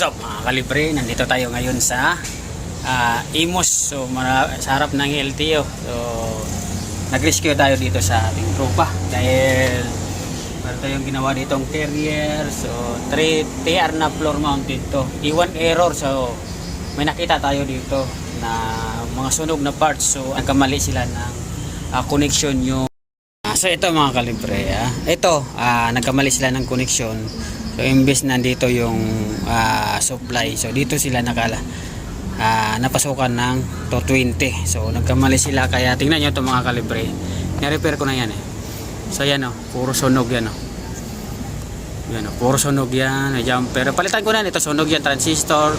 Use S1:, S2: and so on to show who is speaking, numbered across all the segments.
S1: So mga kalibre, nandito tayo ngayon sa ah, Imos. So mara- sa harap ng LTO. So nag-rescue tayo dito sa ating tropa dahil meron tayong ginawa ditong carrier. So 3 TR na floor mounted to. Iwan error. So may nakita tayo dito na mga sunog na parts. So nagkamali sila ng ah, connection yung Ah, so ito mga kalibre, ah. ito ah, nagkamali sila ng connection. So imbes nandito yung ah, supply, so dito sila nakala ah, napasukan ng 220. So nagkamali sila kaya tingnan niyo ito mga kalibre. Ni-repair ko na yan eh. So yan oh, puro sunog yan oh. Yan oh, puro sunog yan, may jumper. Palitan ko na yan, ito sunog yan, transistor,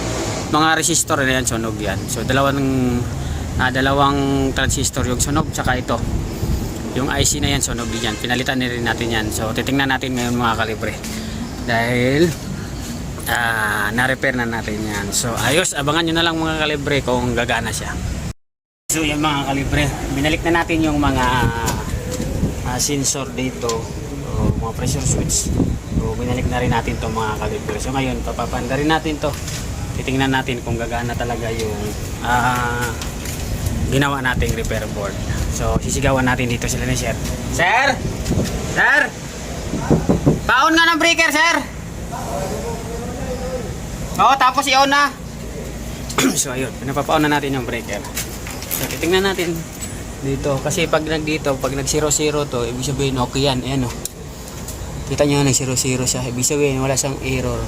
S1: mga resistor na yan, sunog yan. So dalawang ah, dalawang transistor yung sunog, tsaka ito yung IC na yan sunog din yan pinalitan na rin natin yan so titingnan natin ngayon mga kalibre dahil ah na-repair na natin yan so ayos abangan nyo na lang mga kalibre kung gagana siya so yan mga kalibre binalik na natin yung mga ah, sensor dito o mga pressure switch so binalik na rin natin to mga kalibre so ngayon papapanda rin natin to titingnan natin kung gagana talaga yung ah ginawa nating repair board. So, sisigawan natin dito sila ni Sir. Sir! Sir! Paon nga ng breaker, Sir! Oo, tapos i-on na. so, ayun. Pinapapaon na natin yung breaker. So, titingnan natin dito. Kasi pag nag dito, pag nag 0-0 to, ibig sabihin okay yan. Ayan o. Kita nyo nag 0-0 siya. Ibig sabihin wala siyang error.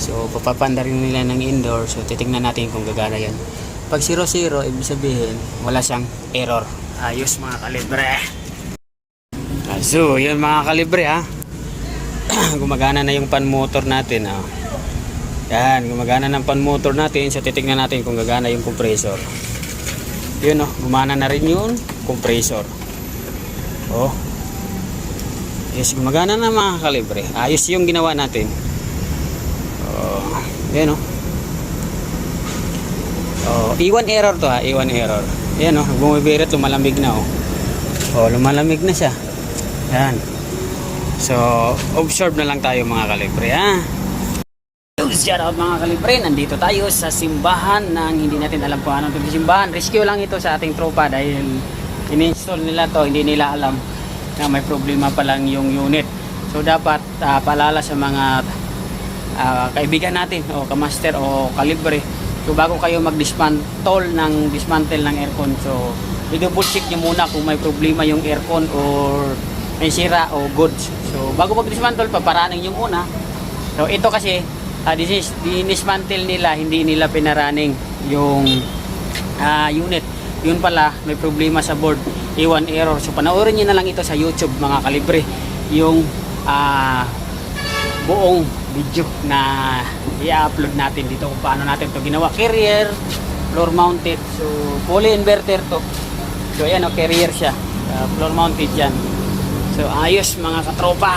S1: So, papapanda rin nila ng indoor. So, titingnan natin kung gagana yan. Pag 0-0, ibig sabihin, wala siyang error. Ayos mga kalibre. Ah, So, yun mga kalibre ha. gumagana na yung pan motor natin. ha. Yan, gumagana ng pan motor natin. So, titingnan natin kung gagana yung compressor. Yun o, gumana na rin yung compressor. Oh. Yes, gumagana na mga kalibre. Ayos yung ginawa natin. Oh, yan o. Oh, iwan error to ha, iwan error. Yan oh, bumibirit, lumalamig na oh. Oh, lumalamig na siya. Yan. So, observe na lang tayo mga kalibre ha. Shout out mga kalibre. Nandito tayo sa simbahan ng hindi natin alam kung anong itong simbahan. Rescue lang ito sa ating tropa dahil in-install nila to, hindi nila alam na may problema pa lang yung unit. So, dapat ah, paalala sa mga ah, kaibigan natin o kamaster o kalibre so bago kayo mag-dismantle ng dismantle ng aircon so i-double check nyo muna kung may problema yung aircon or may sira o goods so bago mag-dismantle paparaning yung una so ito kasi uh, this is dinismantle nila hindi nila pinaraning yung ah, unit. Yun pala may problema sa board. Iwan error. So panoorin nyo na lang ito sa youtube mga kalibre. Yung ah buong video na i-upload natin dito kung paano natin to ginawa. Carrier floor mounted. So fully inverter to. So ayan o carrier siya. Uh, floor mounted yan so ayos mga katropa